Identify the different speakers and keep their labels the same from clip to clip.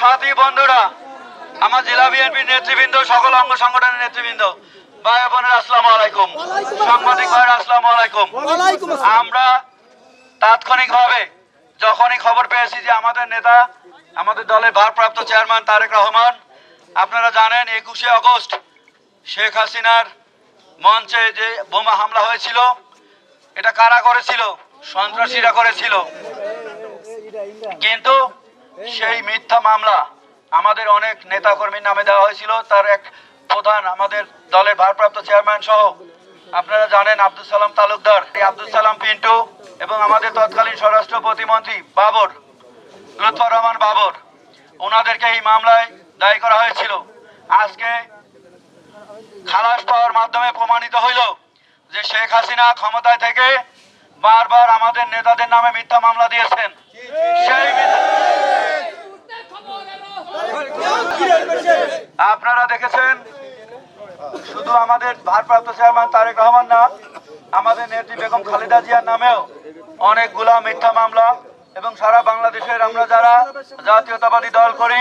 Speaker 1: সাথী বন্ধুরা আমার জেলা বিএনপির নেতৃবৃন্দ সকল অঙ্গ সংগঠনের নেতৃবৃন্দ ভাই বোনের আসসালামু আলাইকুম। সাংবাদিক ভাইয়ের আসসালামু আলাইকুম। আমরা তাৎক্ষণিকভাবে যখনই খবর পেয়েছি যে আমাদের নেতা আমাদের দলের ভারপ্রাপ্ত চেয়ারম্যান তারেক রহমান আপনারা জানেন একুশে আগস্ট শেখ হাসিনার মঞ্চে যে বোমা হামলা হয়েছিল এটা কারা করেছিল? সন্ত্রাসীরা করেছিল। কিন্তু সেই মিথ্যা মামলা আমাদের অনেক নেতাকর্মীর নামে দেওয়া হয়েছিল। তার এক প্রধান আমাদের দলের ভারপ্রাপ্ত চেয়ারম্যান সহ। আপনারা জানেন আব্দুল সালাম তালুকদার। এই আব্দুল সালাম পিন্টু এবং আমাদের তৎকালীন স্বরাষ্ট্র প্রতিমন্ত্রী বাবর লুৎফর রহমান বাবর, ওনাদেরকে এই মামলায় দায়ী করা হয়েছিল। আজকে খালাস পাওয়ার মাধ্যমে প্রমাণিত হইল যে শেখ হাসিনা ক্ষমতায় থেকে বারবার আমাদের নেতাদের নামে মিথ্যা মামলা দিয়েছেন। সেই মিথ্যা- আপনারা দেখেছেন? শুধু আমাদের ভারপ্রাপ্ত চেয়ারম্যান তারেক রহমান না, আমাদের নেত্রী বেগম খালেদা জিয়ার নামেও অনেকগুলা মিথ্যা মামলা এবং সারা বাংলাদেশের আমরা যারা জাতীয়তাবাদী দল করি,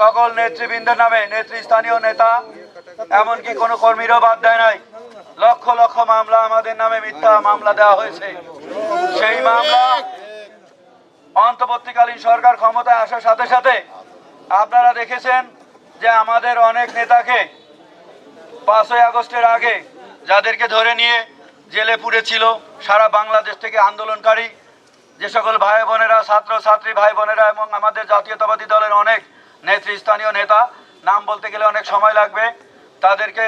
Speaker 1: সকল নেতৃবৃন্দের নামে নেতৃস্থানীয় নেতা, এমনকি কোনো কর্মীরও বাদ দেয় নাই। লক্ষ লক্ষ মামলা আমাদের নামে মিথ্যা মামলা দেওয়া হয়েছে। সেই মামলা অন্তর্বর্তীকালীন সরকার ক্ষমতায় আসার সাথে সাথে আপনারা দেখেছেন যে আমাদের অনেক নেতাকে পাঁচই আগস্টের আগে যাদেরকে ধরে নিয়ে জেলে পুড়েছিল সারা বাংলাদেশ থেকে আন্দোলনকারী, যে সকল ভাই বোনেরা, ছাত্র, ছাত্রী, ভাই বোনেরা এবং আমাদের জাতীয়তাবাদী দলের অনেক নেতৃস্থানীয় নেতা, নাম বলতে গেলে অনেক সময় লাগবে, তাদেরকে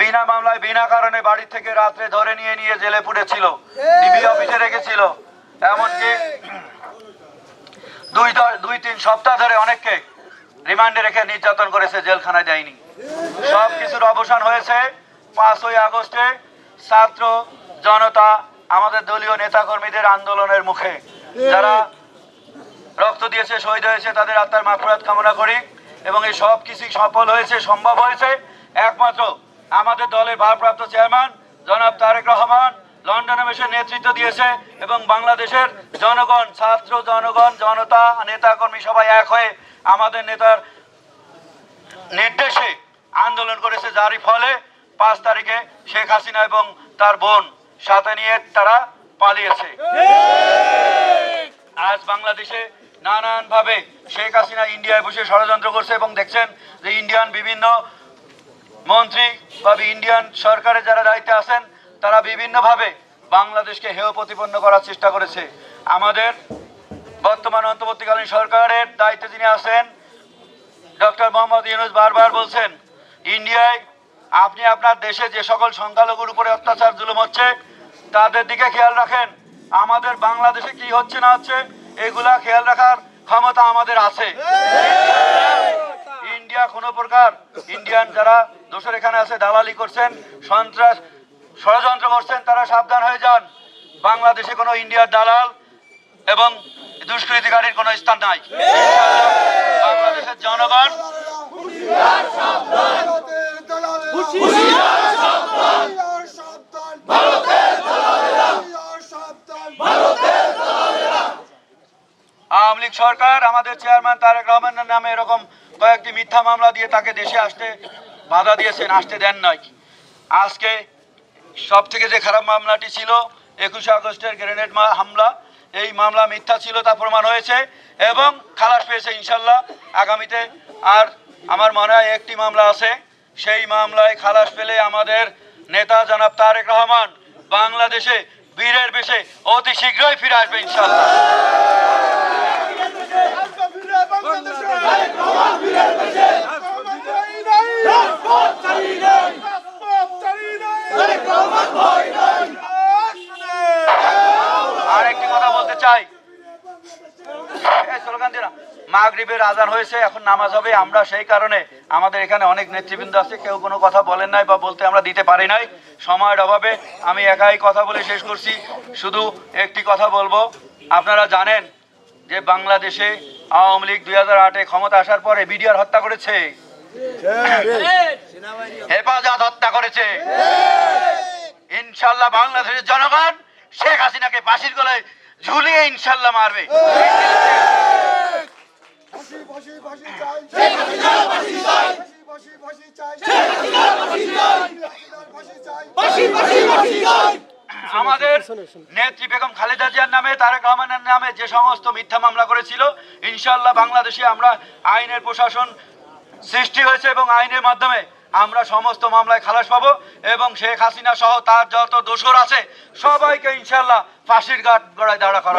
Speaker 1: বিনা মামলায়, বিনা কারণে বাড়ি থেকে রাত্রে ধরে নিয়ে নিয়ে জেলে পুড়েছিল ডিবি অফিসে রেখেছিল। এমনকি দুই দুই তিন সপ্তাহ ধরে অনেককে রিমান্ডে রেখে নির্যাতন করেছে, জেলখানায় দেয়নি। সব কিছুর অবসান হয়েছে পাঁচই আগস্টে। ছাত্র জনতা, আমাদের দলীয় নেতাকর্মীদের আন্দোলনের মুখে। যারা রক্ত দিয়েছে, শহীদ হয়েছে, তাদের আত্মার মাফরাত কামনা করি এবং এই সব কিছুই সফল হয়েছে, সম্ভব হয়েছে। একমাত্র আমাদের দলের ভারপ্রাপ্ত চেয়ারম্যান, জনাব তারেক রহমান। লন্ডনে বসে নেতৃত্ব দিয়েছে এবং বাংলাদেশের জনগণ, ছাত্র জনগণ, জনতা, নেতাকর্মী সবাই এক হয়ে আমাদের নেতার নির্দেশে আন্দোলন করেছে, যারই ফলে পাঁচ তারিখে শেখ হাসিনা এবং তার বোন সাথে নিয়ে তারা পালিয়েছে। আজ বাংলাদেশে নানান ভাবে শেখ হাসিনা ইন্ডিয়ায় বসে ষড়যন্ত্র করছে এবং দেখছেন যে ইন্ডিয়ান বিভিন্ন মন্ত্রী বা ইন্ডিয়ান সরকারের যারা দায়িত্বে আছেন তারা বিভিন্নভাবে বাংলাদেশকে হেয় প্রতিপন্ন করার চেষ্টা করেছে। আমাদের বর্তমান অন্তর্বর্তীকালীন সরকারের দায়িত্বে যিনি আছেন, ডক্টর মোহাম্মদ ইউনুস বারবার বলছেন, ইন্ডিয়ায় আপনি আপনার দেশে যে সকল সংখ্যালঘুর উপরে অত্যাচার, জুলুম হচ্ছে, তাদের দিকে খেয়াল রাখেন। আমাদের বাংলাদেশে কি হচ্ছে না হচ্ছে, এগুলা খেয়াল রাখার ক্ষমতা আমাদের আছে। ইন্ডিয়া কোনো প্রকার, ইন্ডিয়ান যারা দোষর এখানে আছে, দালালি করছেন, সন্ত্রাস ষড়যন্ত্র করছেন, তারা সাবধান হয়ে যান। বাংলাদেশে কোনো ইন্ডিয়ার দালাল এবং দুষ্কৃতিকারীর কোনো স্থান নাই। বাংলাদেশের জনগণ আওয়ামী লীগ সরকার, আমাদের চেয়ারম্যান তারেক রহমানের নামে এরকম কয়েকটি মিথ্যা মামলা দিয়ে তাকে দেশে আসতে বাধা দিয়েছেন, আসতে দেন নাই। আজকে সব থেকে যে খারাপ মামলাটি ছিল, একুশে আগস্টের গ্রেনেড হামলা, এই মামলা মিথ্যা ছিল, তা প্রমাণ হয়েছে এবং খালাস পেয়েছে ইনশাল্লাহ। আগামীতে আর আমার মনে হয় একটি মামলা আছে, সেই মামলায় খালাস পেলে আমাদের নেতা জনাব তারেক রহমান বাংলাদেশে বীরের বেশে অতি শীঘ্রই ফিরে আসবে ইনশাল্লাহ। কেউ কোনো কথা বলেন সময়ের কথা বলে শেষ করছি। শুধু একটি কথা বলব, আপনারা জানেন যে বাংলাদেশে আওয়ামী লীগ দুই হাজার আটে ক্ষমতা আসার পরে বিডিআর হত্যা করেছে। হেফাজত হত্যা করেছে। ইনশাল্লাহ বাংলাদেশের জনগণ শেখ হাসিনাকে ফাঁসির গলায় ঝুলিয়ে ইনশাল্লাহ মারবে। আমাদের নেত্রী বেগম খালেদা জিয়ার নামে, তারেক রহমানের নামে যে সমস্ত মিথ্যা মামলা করেছিল, ইনশাল্লাহ বাংলাদেশে আমরা আইনের প্রশাসন সৃষ্টি হয়েছে এবং আইনের মাধ্যমে আমরা সমস্ত মামলায় খালাস পাবো এবং শেখ হাসিনা সহ তার যত দোষর আছে সবাইকে ইনশাল্লাহ ফাঁসির গাঠ গড়ায় দাঁড়া করা।